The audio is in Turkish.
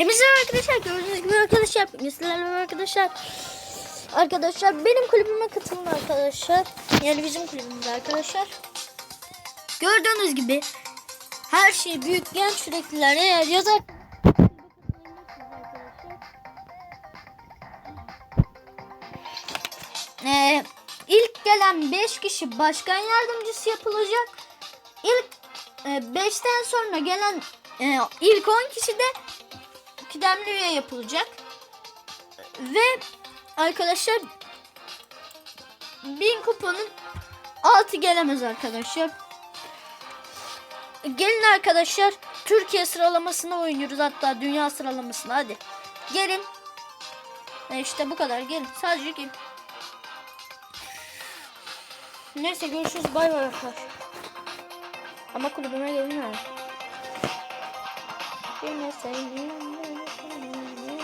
Hepinize arkadaşlar gördüğünüz gibi arkadaşlar sizlerle arkadaşlar. Arkadaşlar benim kulübüme katılın arkadaşlar. Yani bizim kulübümüzde arkadaşlar. Gördüğünüz gibi Her şey büyük genç sürekliler eğer yazar. Ee, ilk gelen 5 kişi başkan yardımcısı yapılacak. İlk 5'ten sonra gelen e, ilk 10 kişi de kıdemli üye yapılacak. Ve arkadaşlar 1000 kuponun altı gelemez arkadaşlar. Gelin arkadaşlar Türkiye sıralamasına oynuyoruz hatta dünya sıralamasına hadi. Gelin. E işte bu kadar gelin sadece gelin. Neyse görüşürüz bay bay arkadaşlar. Ama kulübüme gelin ha. Yine sevgilim